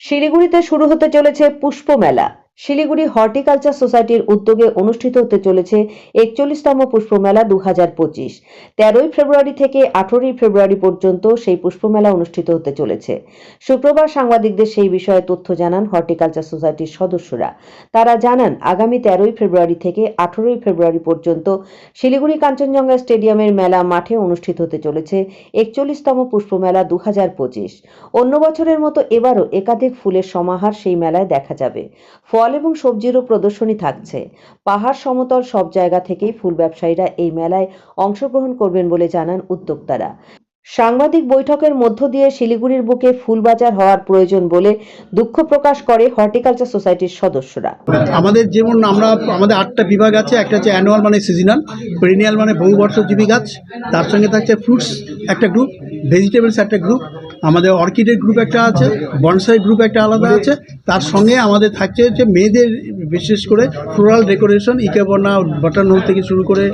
শিলিগুড়িতে শুরু হতে চলেছে পুষ্প মেলা শিলিগুড়ি হর্টিকালচার সোসাইটির উদ্যোগে অনুষ্ঠিত হতে চলেছে একচল্লিশতম পুষ্পমেলা দু হাজার পঁচিশ। তেরোই ফেব্রুয়ারি থেকে আঠেরোই ফেব্রুয়ারি পর্যন্ত সেই পুষ্পমেলা অনুষ্ঠিত হতে চলেছে। শুক্রবার সাংবাদিকদের সেই বিষয়ে তথ্য জানান হর্টিকালচার সোসাইটির সদস্যরা। তারা জানান, আগামী তেরোই ফেব্রুয়ারি থেকে আঠেরোই ফেব্রুয়ারি পর্যন্ত শিলিগুড়ি কাঞ্চনজঙ্ঘা স্টেডিয়ামের মেলা মাঠে অনুষ্ঠিত হতে চলেছে একচল্লিশতম পুষ্পমেলা দু হাজার পঁচিশ। অন্য বছরের মতো এবারও একাধিক ফুলের সমাহার সেই মেলায় দেখা যাবে। ফল এবং সবজিরও প্রদর্শনী থাকছে। পাহাড় সমতল সব জায়গা থেকেই ফুল ব্যবসায়ীরা এই মেলায় অংশগ্রহণ করবেন বলে জানান উদ্যোক্তারা। সাংবাদিক বৈঠকের মধ্য দিয়ে শিলিগুড়ির বুকে ফুল বাজার হওয়ার প্রয়োজন বলে দুঃখ প্রকাশ করে হর্টিকালচার সোসাইটির সদস্যরা। আমাদের যেমন আমরা, আমাদের আটটা বিভাগ আছে, একটা হচ্ছে অ্যানুয়াল মানে সিজনাল পেরিনিয়াল মানে বহুবর্ষজীবী গাছ তার সঙ্গে থাকছে ফ্রুটস একটা গ্রুপ ভেজিটেবলস একটা গ্রুপ আমাদের অর্কিডের গ্রুপ একটা আছে, বনসাই গ্রুপ একটা আলাদা আছে। তার সঙ্গে আমাদের থাকছে যে মেয়েদের বিশেষ করে ফ্লোরাল ডেকোরেশন ইকেবনা বাটার নোল থেকে শুরু করে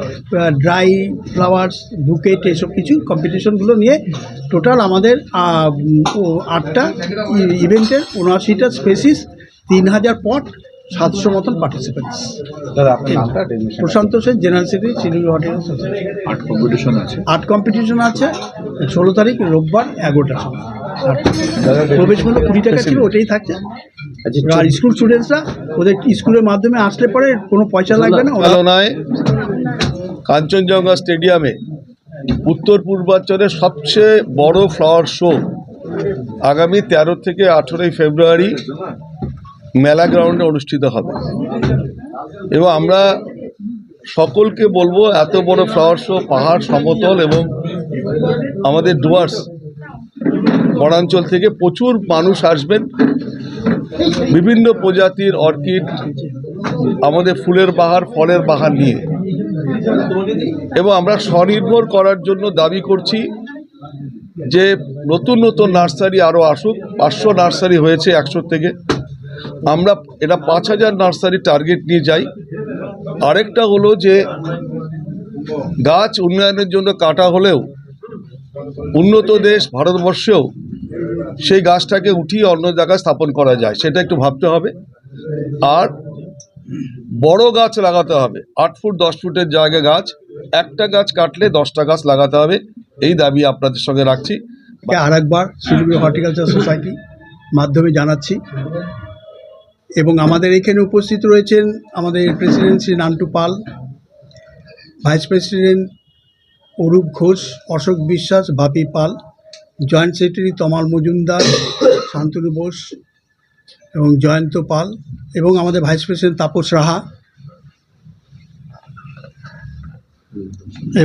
ড্রাই ফ্লাওয়ার্স বুকেট এসব কিছু কম্পিটিশনগুলো নিয়ে টোটাল আমাদের আটটা ইভেন্টের উনআশিটা স্পেসিস তিন হাজার পট সাতশো মতন পার্টিসিপেন্টস দাদা আপনার নামটা Prashanta Sen general secretary Siliguri hotel art competition আছে। আর্ট কম্পিটিশন আছে। ষোলো তারিখ রোববার এগারোটার সময়। প্রবেশ মূল্য কুড়ি টাকা ছিল ওটাই থাকছে। আচ্ছা, আর স্কুল স্টুডেন্টসরা ওদের স্কুলের মাধ্যমে আসলে পরে কোনো পয়সা লাগবে না কাঞ্চনজঙ্ঘা স্টেডিয়ামে উত্তর পূর্বাঞ্চলের সবচেয়ে বড় ফ্লাওয়ার শো আগামী তেরো থেকে আঠেরোই ফেব্রুয়ারি মেলা গ্রাউন্ডে অনুষ্ঠিত হবে। এবং আমরা সকলকে বলব, এত বড় ফ্লাওয়ার শো পাহাড়, সমতল এবং আমাদের ডুয়ার্স, বনাঞ্চল থেকে প্রচুর মানুষ আসবেন। বিভিন্ন প্রজাতির অর্কিড, আমাদের ফুলের বাহার, ফলের বাহার নিয়ে। এবং আমরা স্বনির্ভর করার জন্য দাবি করছি যে নতুন নতুন নার্সারি আরও আসুক। পাঁচশো নার্সারি হয়েছে একশো থেকে। আমরা এটা পাঁচ হাজার নার্সারি টার্গেট নিয়ে যাই। আরেকটা হলো যে, গাছ উন্নয়নের জন্য কাটা হলেও উন্নত দেশ ভারতবর্ষেও সেই গাছটাকে উঠিয়ে অন্য জায়গায় স্থাপন করা যায়, সেটা একটু ভাবতে হবে। আর বড় গাছ লাগাতে হবে, আট ফুট, দশ ফুটের জায়গায় গাছ, একটা গাছ কাটলে দশটা গাছ লাগাতে হবে, এই দাবি আপনাদের সঙ্গে রাখছি। আর একবার শিলিগুড়ি হর্টিকালচার সোসাইটি মাধ্যমে জানাচ্ছি। এবং আমাদের এখানে উপস্থিত রয়েছেন আমাদের president Shri Nantu Pal, vice president Arup Ghosh, Ashok Biswas Bapi Pal, joint secretary Tamal Majumdar, Shantanu Bose এবং জয়ন্ত পাল এবং আমাদের ভাইস প্রেসিডেন্ট তাপস রাহা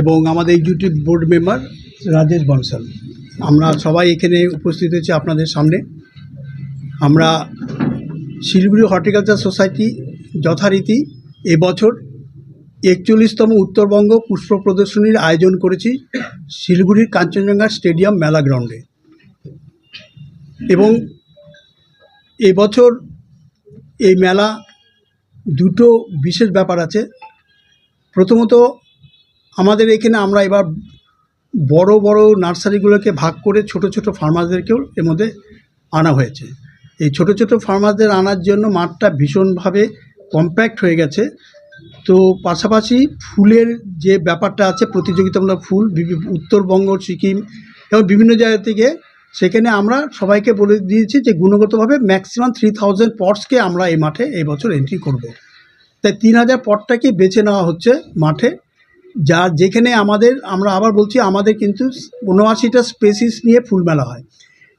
এবং আমাদের executive board member Rajesh Bansal. আমরা সবাই এখানে উপস্থিত হয়েছি আপনাদের সামনে। আমরা শিলিগুড়ি হর্টিকালচার সোসাইটি যথারীতি এবছর একচল্লিশতম উত্তরবঙ্গ পুষ্প প্রদর্শনীর আয়োজন করেছি শিলিগুড়ির কাঞ্চনজঙ্ঘা স্টেডিয়াম মেলা গ্রাউন্ডে। এবং এবছর এই মেলা দুটো বিশেষ ব্যাপার আছে। প্রথমত আমাদের এখানে আমরা এবার বড় বড় নার্সারিগুলোকে ভাগ করে ছোট ছোট ফার্মারদেরকেও এর মধ্যে আনা হয়েছে। এই ছোট ছোট ফার্মারদের আনার জন্য মাঠটা ভীষণভাবে কম্প্যাক্ট হয়ে গেছে। তো পাশাপাশি ফুলের যে ব্যাপারটা আছে, প্রতিযোগিতামূলক ফুল উত্তরবঙ্গ, সিকিম এবং বিভিন্ন জায়গা থেকে, সেখানে আমরা সবাইকে বলে দিয়েছি যে গুণগতভাবে ম্যাক্সিমাম থ্রি থাউজেন্ড পটসকে আমরা এই মাঠে এই বছর এন্ট্রি করব। তাই তিন হাজার পটটাকে বেছে নেওয়া হচ্ছে মাঠে। যা যেখানে আমাদের, আমরা আবার বলছি আমাদের কিন্তু উনআশিটা স্পেসিস নিয়ে ফুল মেলা হয়।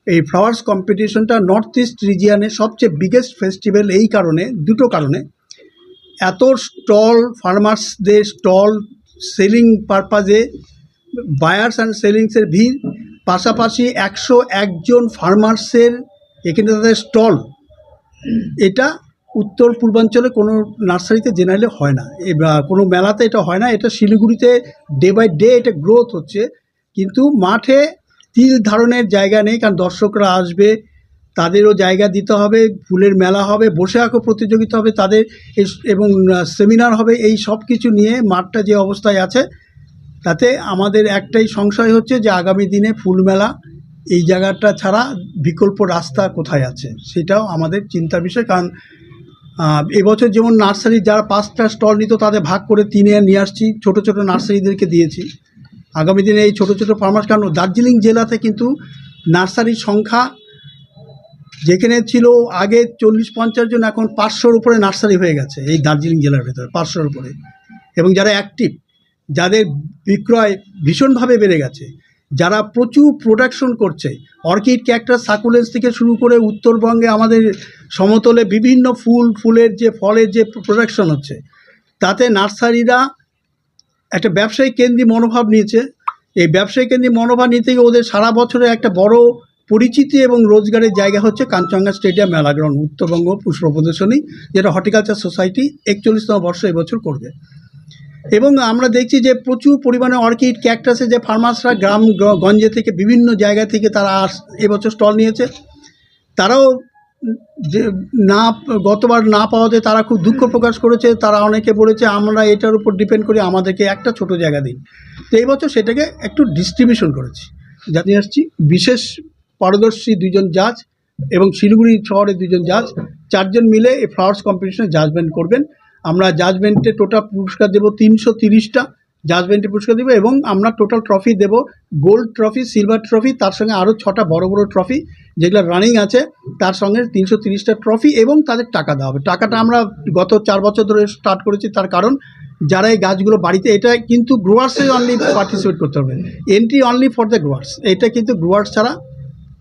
এই ফ্লাওয়ার্স কম্পিটিশনটা নর্থ ইস্ট রিজিয়ানে সবচেয়ে বিগেস্ট ফেস্টিভ্যাল এই কারণে, দুটো কারণে। এত স্টল ফার্মার্সদের স্টল সেলিং পারপাজে বায়ার্স অ্যান্ড সেলিংসের ভিড়। পাশাপাশি একশো একজন ফার্মার্সের এখানে তাদের স্টল এটা উত্তর পূর্বাঞ্চলে কোনো নার্সারিতে জেনারেলি হয় না। কোনো মেলাতে এটা হয় না। এটা শিলিগুড়িতে ডে বাই ডে এটা গ্রোথ হচ্ছে। কিন্তু মাঠে তিল ধারণের জায়গা নেই, কারণ দর্শকরা আসবে, তাদেরও জায়গা দিতে হবে, ফুলের মেলা হবে, বসে আঁকো প্রতিযোগিতা হবে, তাদের এবং সেমিনার হবে, এই সব কিছু নিয়ে মাঠটা যে অবস্থায় আছে, তাতে আমাদের একটাই সংশয় হচ্ছে যে আগামী দিনে ফুল মেলা এই জায়গাটা ছাড়া বিকল্প রাস্তা কোথায় আছে, সেটাও আমাদের চিন্তার বিষয়, কারণ এবছর যেমন নার্সারি, যারা পাঁচটা স্টল নিত, তাদের ভাগ করে তিনে নিয়ে আসছি, ছোটো ছোটো নার্সারিদেরকে দিয়েছি। আগামী দিনে এই ছোটো ছোটো ফার্মার্স কারণ দার্জিলিং জেলাতে কিন্তু নার্সারির সংখ্যা যেখানে ছিল আগে চল্লিশ পঞ্চাশ জন, এখন পাঁচশোর উপরে নার্সারি হয়ে গেছে এই দার্জিলিং জেলার ভেতরে, পাঁচশোর উপরে। এবং যারা অ্যাক্টিভ যাদের বিক্রয় ভীষণভাবে বেড়ে গেছে, যারা প্রচুর প্রোডাকশন করছে অর্কিড ক্যাক্টাস সাকুলেন্স থেকে শুরু করে উত্তরবঙ্গে আমাদের সমতলে বিভিন্ন ফুল, ফুলের যে, ফলের যে প্রোডাকশন হচ্ছে, তাতে নার্সারিরা একটা ব্যবসায়িক কেন্দ্রিক মনোভাব নিয়েছে। এই ব্যবসায়িক কেন্দ্রিক মনোভাব নিতে গিয়ে ওদের সারা বছরে একটা বড় পরিচিতি এবং রোজগারের জায়গা হচ্ছে কাঞ্চনজঙ্ঘা স্টেডিয়াম মেলাগ্রাউন্ড উত্তরবঙ্গ পুষ্প প্রদর্শনী যেটা হর্টিকালচার সোসাইটি একচল্লিশতম বর্ষ এবছর করবে। এবং আমরা দেখছি যে প্রচুর পরিমাণে অর্কিড ক্যাকটাসে যে ফার্মার্সরা গ্রাম, গঞ্জে থেকে বিভিন্ন জায়গা থেকে তারা আস এবছর স্টল নিয়েছে। তারাও যে না, গতবার না পাওয়াতে তারা খুব দুঃখ প্রকাশ করেছে। তারা অনেকে বলেছে, আমরা এটার উপর ডিপেন্ড করি, আমাদেরকে একটা ছোট জায়গা দিন। তো এই বছর সেটাকে একটু ডিস্ট্রিবিউশন করেছি। যাতে আসছি, বিশেষ পারদর্শী দুজন জাজ এবং শিলিগুড়ি শহরের দুজন জাজ চারজন মিলে এই ফ্লাওয়ার্স কম্পিটিশনে জাজমেন্ট করবেন। আমরা জাজমেন্টে টোটাল পুরস্কার দেবো তিনশো তিরিশটা। জাজমেন্টে পুরস্কার দেবো এবং আমরা টোটাল ট্রফি দেবো গোল্ড ট্রফি সিলভার ট্রফি তার সঙ্গে আরও ছটা বড় বড় ট্রফি যেগুলো রানিং আছে, তার সঙ্গে তিনশো তিরিশটা ট্রফি এবং তাদের টাকা দেওয়া হবে। টাকাটা আমরা গত চার বছর ধরে স্টার্ট করেছি, তার কারণ যারা এই গাছগুলো বাড়িতে, এটা কিন্তু গ্রোয়ার্সে অনলি পার্টিসিপেট করতে হবে। Entry only for the growers এটা কিন্তু গ্রোয়ার্স ছাড়া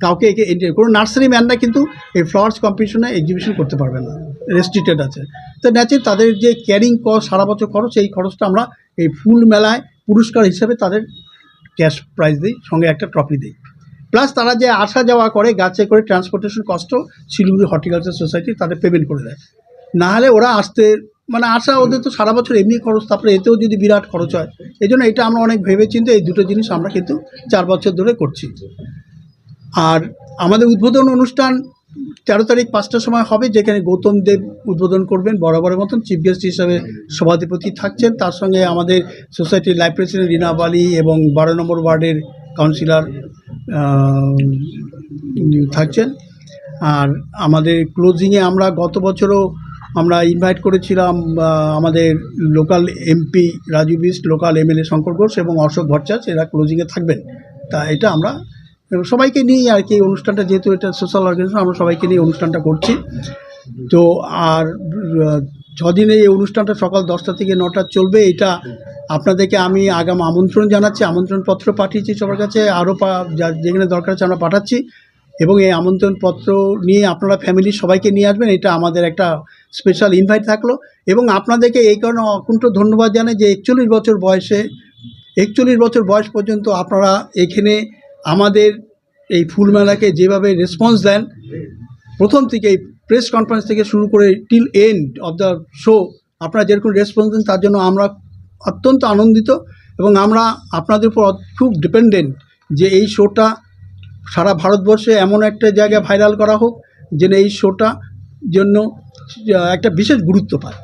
কাউকে একে এন্ট্রি কোনো নার্সারি ম্যানরা কিন্তু এই ফ্লাওয়ার্স কম্পিটিশনে এক্সিবিশন করতে পারবে না। রেস্ট্রিক্টেড আছে। তো ন্যাচার তাদের যে ক্যারিং কস্ট সারা বছর খরচ, এই খরচটা আমরা এই ফুল মেলায় পুরস্কার হিসাবে তাদের ক্যাশ প্রাইজ দিই, সঙ্গে একটা ট্রফি দিই। প্লাস তারা যে আসা যাওয়া করে, গাছে করে ট্রান্সপোর্টেশন কস্টও শিলিগুড়ি হর্টিকালচার সোসাইটি তাদের পেমেন্ট করে দেয়। না হলে ওরা আসতে মানে আসা ওদের তো সারা বছর এমনি খরচ, তারপরে এতেও যদি বিরাট খরচ হয়, এই জন্য এটা আমরা অনেক ভেবে চিন্তে এই দুটো জিনিস আমরা কিন্তু চার বছর ধরে করছি। আর আমাদের উদ্বোধন অনুষ্ঠান তেরো তারিখ পাঁচটার সময় হবে, যেখানে গৌতম দেব উদ্বোধন করবেন বরাবরের মতন, চিফ গেস্ট হিসাবে সভাধিপতি থাকছেন। তার সঙ্গে আমাদের সোসাইটির লাইফ প্রেসিডেন্ট রিনা বালি এবং বারো নম্বর ওয়ার্ডের কাউন্সিলর থাকছেন। আর আমাদের ক্লোজিংয়ে আমরা গত বছরও আমরা ইনভাইট করেছিলাম আমাদের local MP Raju Bista local MLA Shankar Ghosh এবং অশোক ভট্টাচার্য, এরা ক্লোজিংয়ে থাকবেন। তা এটা আমরা এবং সবাইকে নিয়েই আর কি এই অনুষ্ঠানটা, যেহেতু এটা সোশ্যাল অর্গানাইজেশন আমরা সবাইকে নিয়ে অনুষ্ঠানটা করছি। তো আর ছদিনে এই অনুষ্ঠানটা সকাল দশটা থেকে নটা চলবে, এটা আপনাদেরকে আমি আগাম আমন্ত্রণ জানাচ্ছি, আমন্ত্রণপত্র পাঠিয়েছি সবার কাছে, আরও যা- যেখানে দরকার আছে আমরা পাঠাচ্ছি। এবং এই আমন্ত্রণপত্র নিয়ে আপনারা ফ্যামিলির সবাইকে নিয়ে আসবেন, এটা আমাদের একটা স্পেশাল ইনভাইট থাকল। এবং আপনাদেরকে এই কারণে অকুণ্ঠ ধন্যবাদ জানাই যে একচল্লিশ বছর বয়সে, একচল্লিশ বছর বয়স পর্যন্ত আপনারা এখানে আমাদের এই ফুলমেলাকে যেভাবে রেসপন্স দেন, প্রথম থেকে প্রেস কনফারেন্স থেকে শুরু করে till end of the show আপনারা যেরকম রেসপন্স দেন, তার জন্য আমরা অত্যন্ত আনন্দিত এবং আমরা আপনাদের উপর খুব ডিপেন্ডেন্ট যে এই শোটা সারা ভারতবর্ষে এমন একটা জায়গায় ভাইরাল করা হোক, যেন এই শোটা জন্য একটা বিশেষ গুরুত্ব পায়।